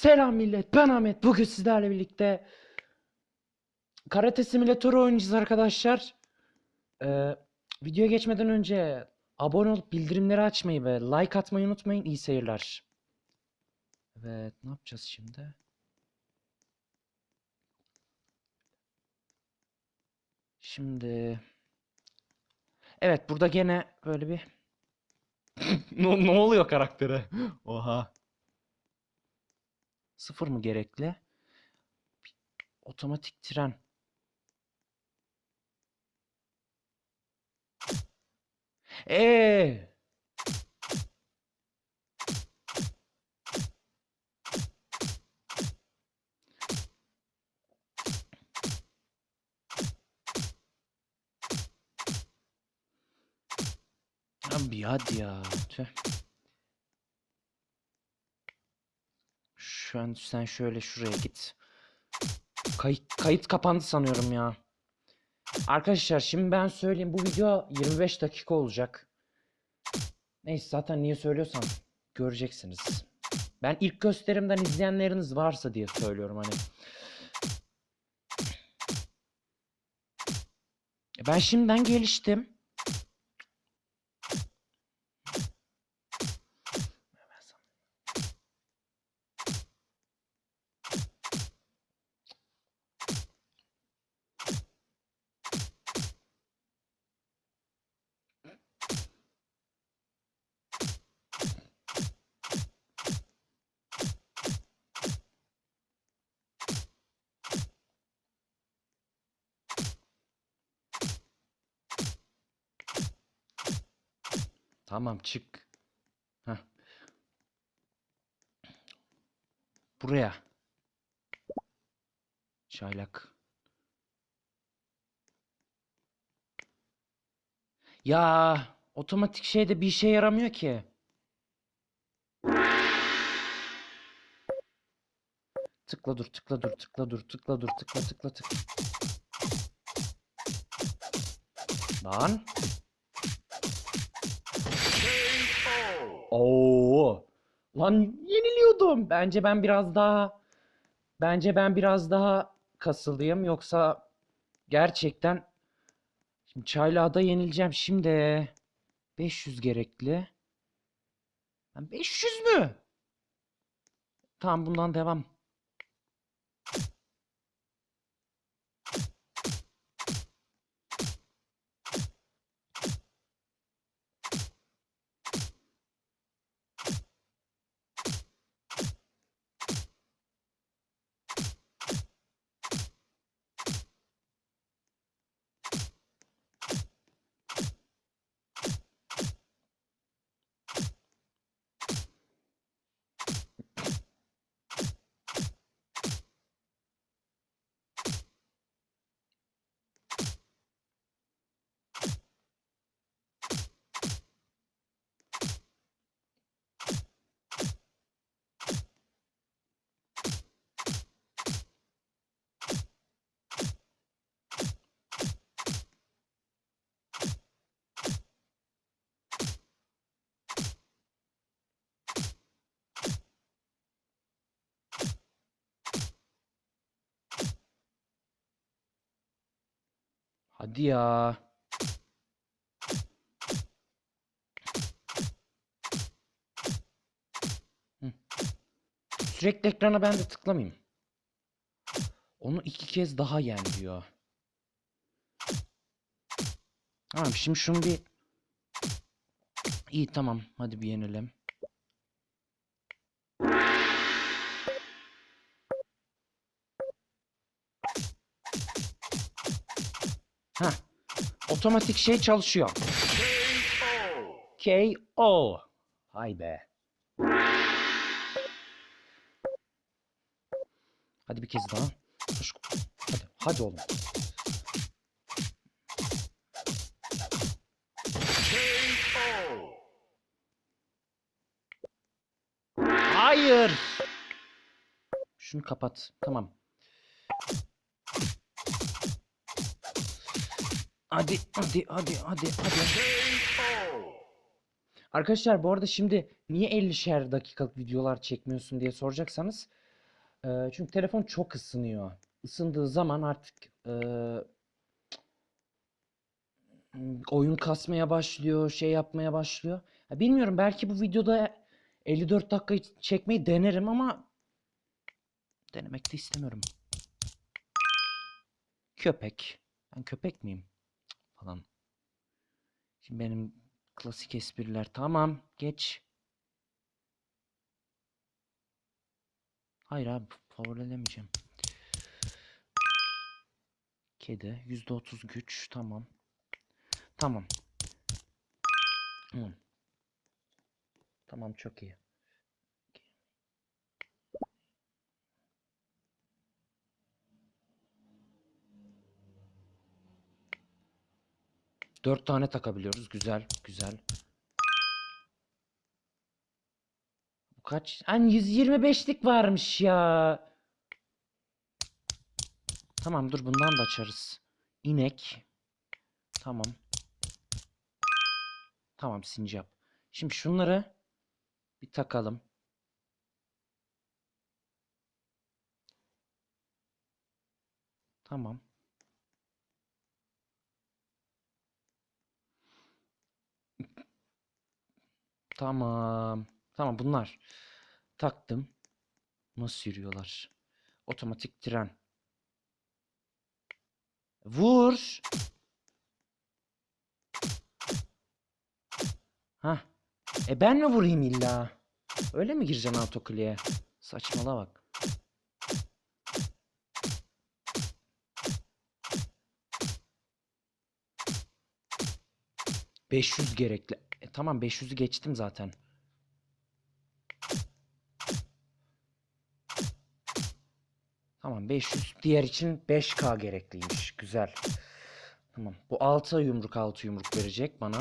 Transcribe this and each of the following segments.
Selam millet, ben Ahmet. Bugün sizlerle birlikte Karate Simülatörü oynayacağız arkadaşlar. Ee, videoya geçmeden önce abone olup bildirimleri açmayı ve like atmayı unutmayın. İyi seyirler. Evet, ne yapacağız şimdi? Şimdi... Evet, burada gene böyle bir... ne, ne oluyor karaktere? Oha. Sıfır mı gerekli? Otomatik tren. Ee. Abi hadi ya. Tüh. Şu an sen şöyle şuraya git. Kayıt, kayıt kapandı sanıyorum ya. Arkadaşlar şimdi ben söyleyeyim bu video 25 dakika olacak. Neyse zaten niye söylüyorsam göreceksiniz. Ben ilk gösterimden izleyenleriniz varsa diye söylüyorum hani. Ben şimdiden geliştim. Tamam çık. Heh. Buraya. Çaylak. Ya otomatik şeyde bir işe yaramıyor ki. Tıkla dur, tıkla dur, tıkla dur, tıkla dur, tıkla tıkla tık. Lan. Lan yeniliyordum. Bence ben biraz daha bence ben biraz daha kasıldıyım yoksa gerçekten şimdi Çaylağ'da yenileceğim şimdi. 500 gerekli. Lan 500 mü? Tamam bundan devam. Hadi ya. Sürekli ekrana ben de tıklamayayım. Onu iki kez daha yen diyor. Tamam şimdi şunu bir... İyi tamam hadi bir yenelim. Otomatik şey çalışıyor. KO. Hay be. Hadi bir kez daha. Hadi, hadi oğlum. Hayır. Şunu kapat. Tamam. Hadi, hadi, hadi, hadi, hadi. Arkadaşlar bu arada şimdi niye 50'şer dakikalık videolar çekmiyorsun diye soracaksanız Ee, çünkü telefon çok ısınıyor. Isındığı zaman artık m, oyun kasmaya başlıyor, şey yapmaya başlıyor. Ya bilmiyorum belki bu videoda 54 dakika çekmeyi denerim ama denemek de istemiyorum. Köpek. Ben köpek miyim? Falan. Şimdi benim klasik espriler tamam geç. Hayır abi favorilemeyeceğim. Kedi %30 güç tamam. Tamam. Hı. Tamam çok iyi. Dört tane takabiliyoruz. Güzel, güzel. Bu kaç? Hani 125'lik varmış ya. Tamam dur bundan da açarız. İnek. Tamam. Tamam sincap. Şimdi şunları bir takalım. Tamam. Tamam. Tamam bunlar. Taktım. Nasıl yürüyorlar? Otomatik tren. Vur. Ha. E ben mi vurayım illa? Öyle mi gireceksin autoclay'e? Saçmala bak. ...500 gerekli. E, tamam 500'ü geçtim zaten. Tamam 500 diğer için 5K gerekliymiş. Güzel. Tamam. Bu 6 yumruk 6 yumruk verecek bana.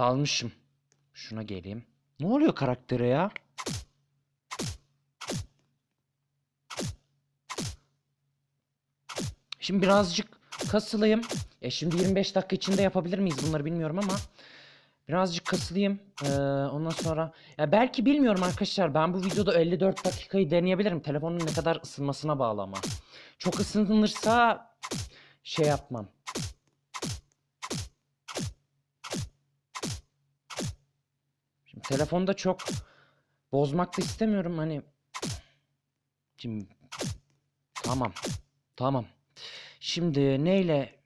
Dalmışım. Şuna geleyim. Ne oluyor karaktere ya? Şimdi birazcık kasılayım. E şimdi 25 dakika içinde yapabilir miyiz bunları bilmiyorum ama birazcık kasılayım. Ee, ondan sonra ya belki bilmiyorum arkadaşlar. Ben bu videoda 54 dakikayı deneyebilirim. Telefonun ne kadar ısınmasına bağlı ama. Çok ısınırsa şey yapmam. Telefonda çok bozmak da istemiyorum hani. Şimdi tamam. Tamam. Şimdi neyle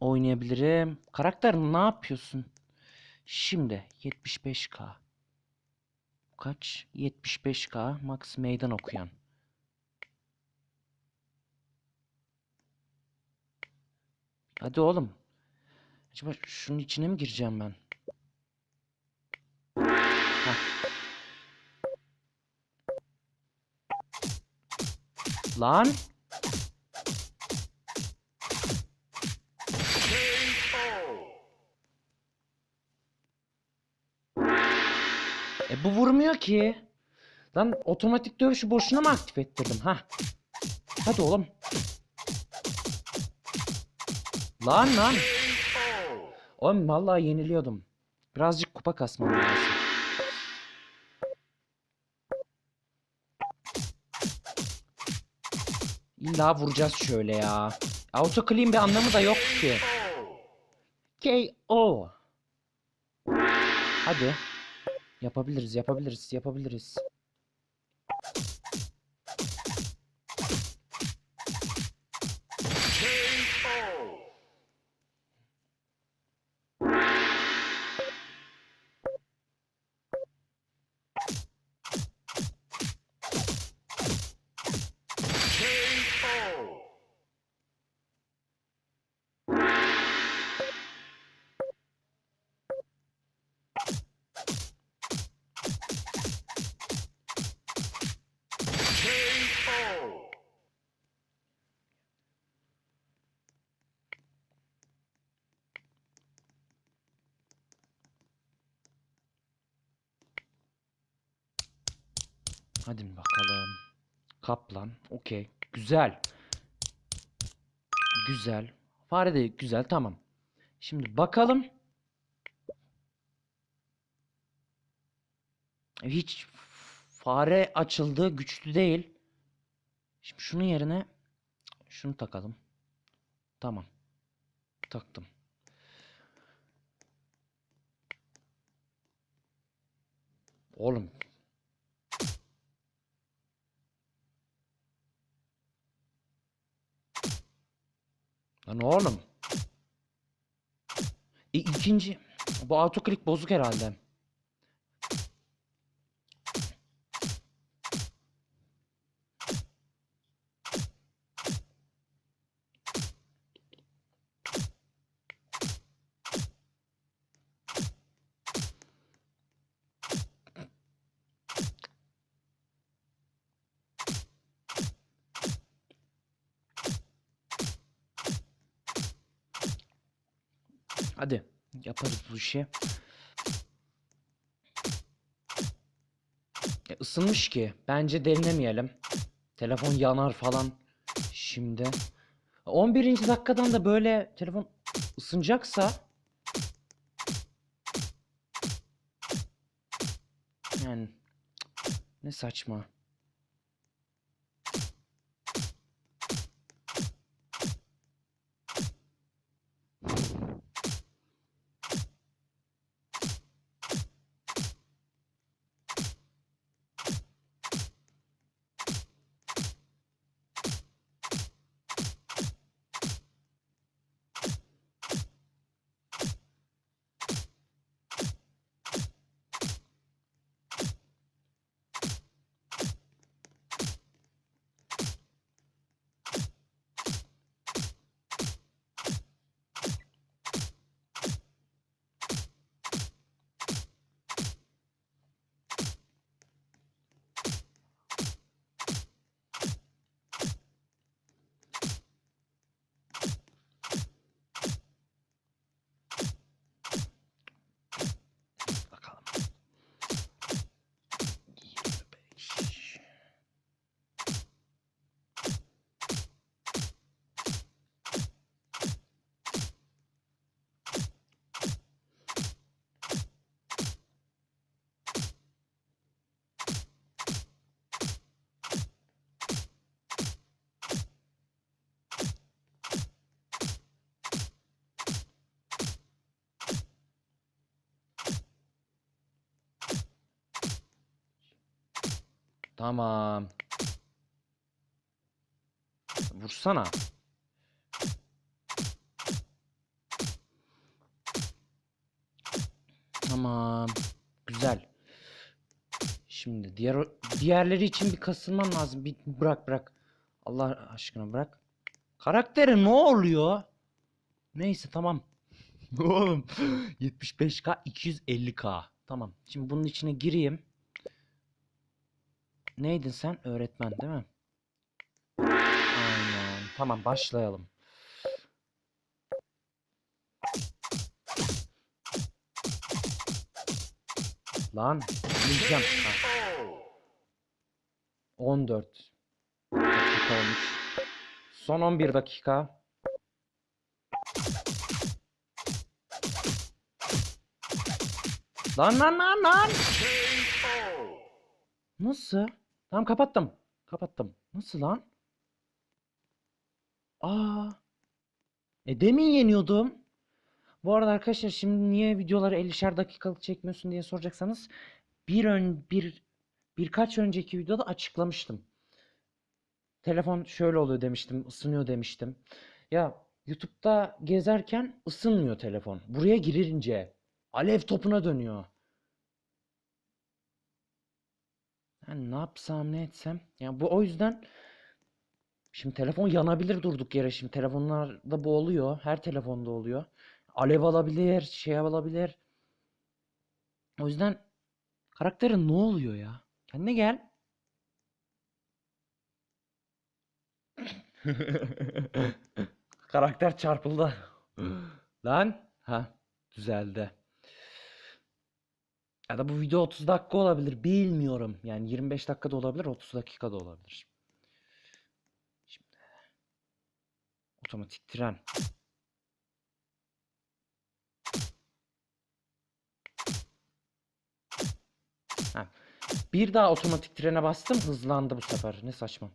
oynayabilirim? Karakter ne yapıyorsun? Şimdi 75k. Kaç? 75k max meydan okuyan. Hadi oğlum. Acaba şunun içine mi gireceğim ben? Lan. E bu vurmuyor ki. Lan otomatik dövüşü boşuna mı aktif ettirdim ha? Hadi oğlum. Lan lan. Oğlum vallahi yeniliyordum. Birazcık kupa kasmam lazım. İlla vuracağız şöyle ya. Auto clean bir anlamı da yok ki. KO. Hadi. Yapabiliriz, yapabiliriz, yapabiliriz. Hadi bakalım. Kaplan. Okey. Güzel. Güzel. Fare de güzel. Tamam. Şimdi bakalım. Hiç fare açıldı. Güçlü değil. Şimdi şunun yerine şunu takalım. Tamam. Taktım. Oğlum. Lan oğlum. E, ikinci. Bu autoklik bozuk herhalde. Hadi yaparız bu. Ya ısınmış ki. Bence derinlemeyelim. Telefon yanar falan. Şimdi. 11. dakikadan da böyle telefon ısınacaksa yani ne saçma. Tamam. Vursana. Tamam. Güzel. Şimdi diğer diğerleri için bir kasılman lazım. Bir bırak bırak. Allah aşkına bırak. Karaktere ne oluyor? Neyse tamam. Oğlum 75k 250k. Tamam. Şimdi bunun içine gireyim. Neydin sen? Öğretmen değil mi? Aynen. Tamam başlayalım. Lan bileceğim. Ha. 14 dakika olmuş. Son 11 dakika. Lan lan lan lan. Nasıl? Tamam kapattım. Kapattım. Nasıl lan? Aa. E demin yeniyordum. Bu arada arkadaşlar şimdi niye videoları 50'şer dakikalık çekmiyorsun diye soracaksanız bir ön bir birkaç önceki videoda açıklamıştım. Telefon şöyle oluyor demiştim, ısınıyor demiştim. Ya YouTube'da gezerken ısınmıyor telefon. Buraya girince alev topuna dönüyor. Yani ne yapsam ne etsem. Yani bu o yüzden şimdi telefon yanabilir durduk yere. Şimdi telefonlarda bu oluyor. Her telefonda oluyor. Alev alabilir, şey alabilir. O yüzden karakterin ne oluyor ya? Kendine gel. Karakter çarpıldı. Lan. Ha, düzeldi. Ya da bu video 30 dakika olabilir. Bilmiyorum. Yani 25 dakika da olabilir, 30 dakika da olabilir. Şimdi otomatik tren. Ha. Bir daha otomatik trene bastım, hızlandı bu sefer. Ne saçma.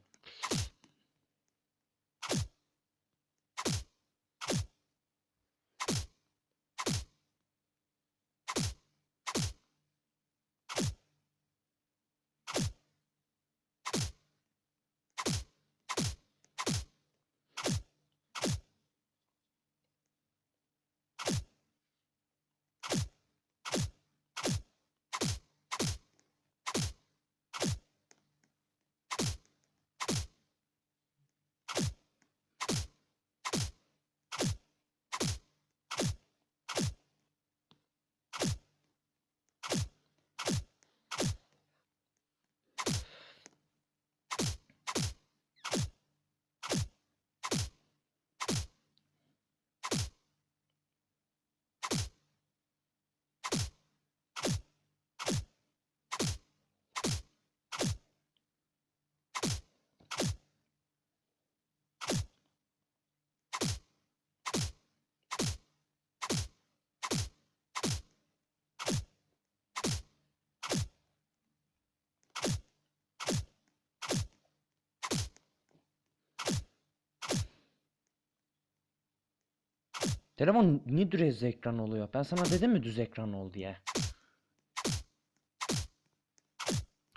Telefon niye düz ekran oluyor? Ben sana dedim mi düz ekran ol diye.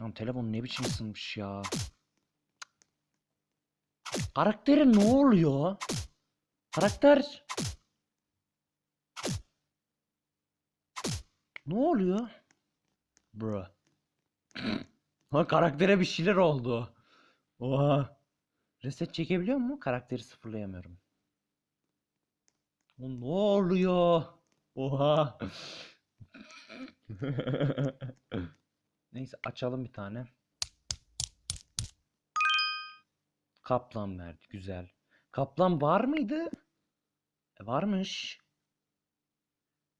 Lan telefon ne biçim ısınmış ya. Karaktere ne oluyor? Karakter... Ne oluyor? Bro. Ha karaktere bir şeyler oldu. Oha. Reset çekebiliyor mu? Karakteri sıfırlayamıyorum. O ne oluyor? Oha. Neyse açalım bir tane. Kaplan verdi. Güzel. Kaplan var mıydı? E, varmış.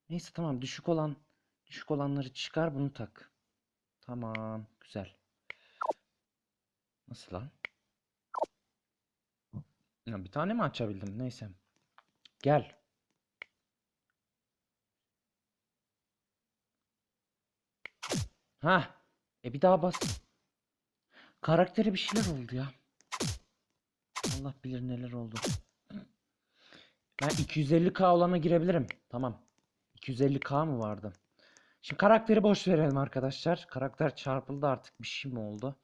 Neyse tamam düşük olan düşük olanları çıkar bunu tak. Tamam. Güzel. Nasıl lan? Ya bir tane mi açabildim? Neyse. Gel. Ha. E bir daha bas. Karaktere bir şeyler oldu ya. Allah bilir neler oldu. Ben 250k olana girebilirim. Tamam. 250k mı vardı? Şimdi karakteri boş verelim arkadaşlar. Karakter çarpıldı artık bir şey mi oldu?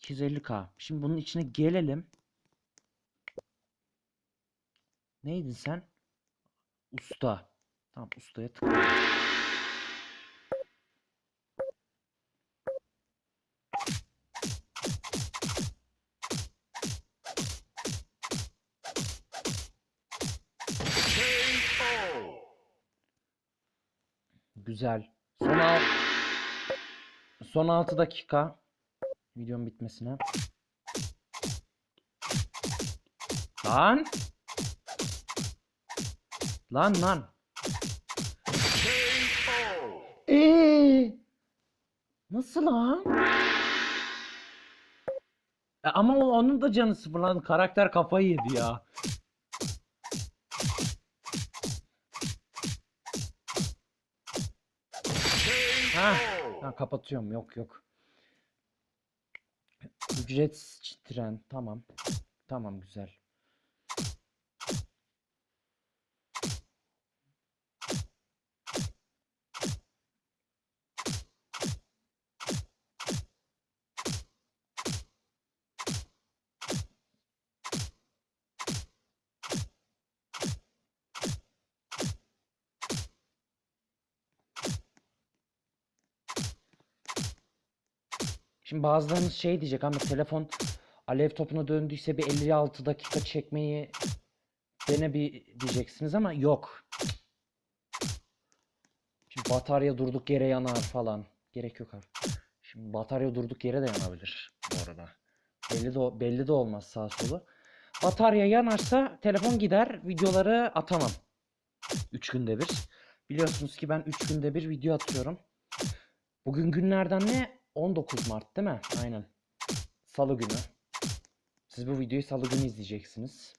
250k. Şimdi bunun içine gelelim. Neydin sen? Usta. Tamam ustaya tıkla. Güzel. Son al Son 6 dakika videonun bitmesine. Lan. Lan lan. Ee, nasıl lan? E, ama onun da canı sıfırlandı. Karakter kafayı yedi ya. Ha, ha kapatıyorum. Yok yok. Ücretsiz tren. Tamam. Tamam güzel. Şimdi bazılarınız şey diyecek ama telefon alev topuna döndüyse bir 56 dakika çekmeyi dene bir diyeceksiniz ama yok. Şimdi batarya durduk yere yanar falan. Gerek yok abi. Şimdi batarya durduk yere de yanabilir bu arada. Belli de, belli de olmaz sağ solu. Batarya yanarsa telefon gider. Videoları atamam. 3 günde bir. Biliyorsunuz ki ben 3 günde bir video atıyorum. Bugün günlerden ne? 19 Mart değil mi? Aynen. Salı günü. Siz bu videoyu salı günü izleyeceksiniz.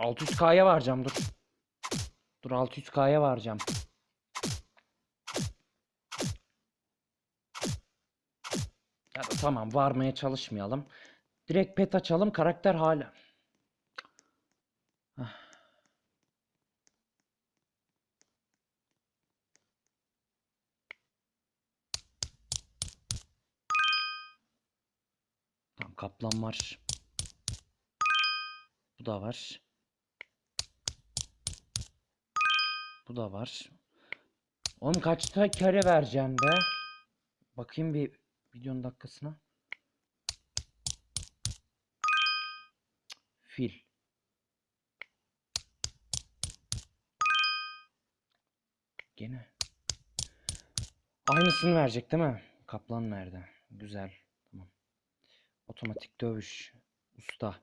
...600K'ya varacağım dur. Dur 600K'ya varacağım. Ya da tamam varmaya çalışmayalım. Direkt pet açalım karakter hala. Tamam kaplan var. Bu da var. Bu da var. Oğlum kaçta kere vereceğim be? Bakayım bir videonun dakikasına. Fil. Gene. Aynısını verecek değil mi? Kaplan nerede? Güzel. Tamam. Otomatik dövüş. Usta.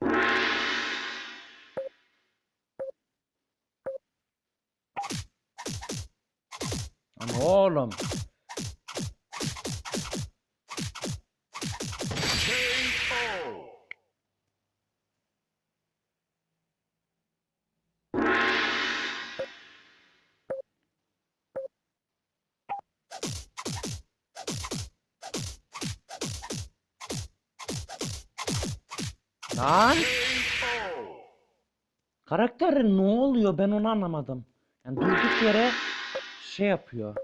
Oğlum. Lan. Karakter ne oluyor ben onu anlamadım. Yani durduk yere şey yapıyor.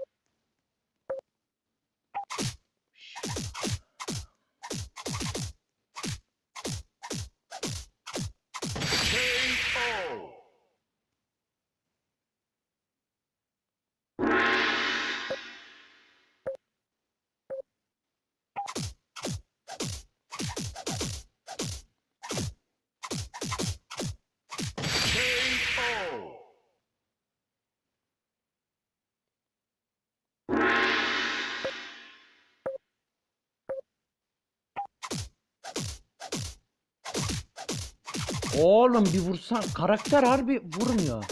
Oğlum bir vursan karakter harbi vurmuyor.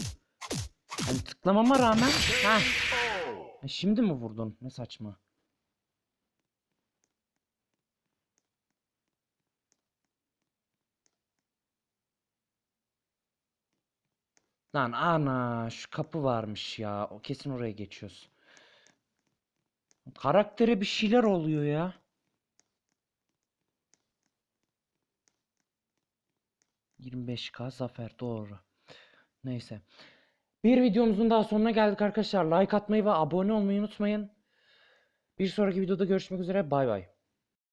Yani tıklamama rağmen ha. Şimdi mi vurdun? Ne saçma. Lan ana şu kapı varmış ya. O kesin oraya geçiyoruz. Karaktere bir şeyler oluyor ya. ...25k zafer doğru. Neyse. Bir videomuzun daha sonuna geldik arkadaşlar. Like atmayı ve abone olmayı unutmayın. Bir sonraki videoda görüşmek üzere. Bay bay.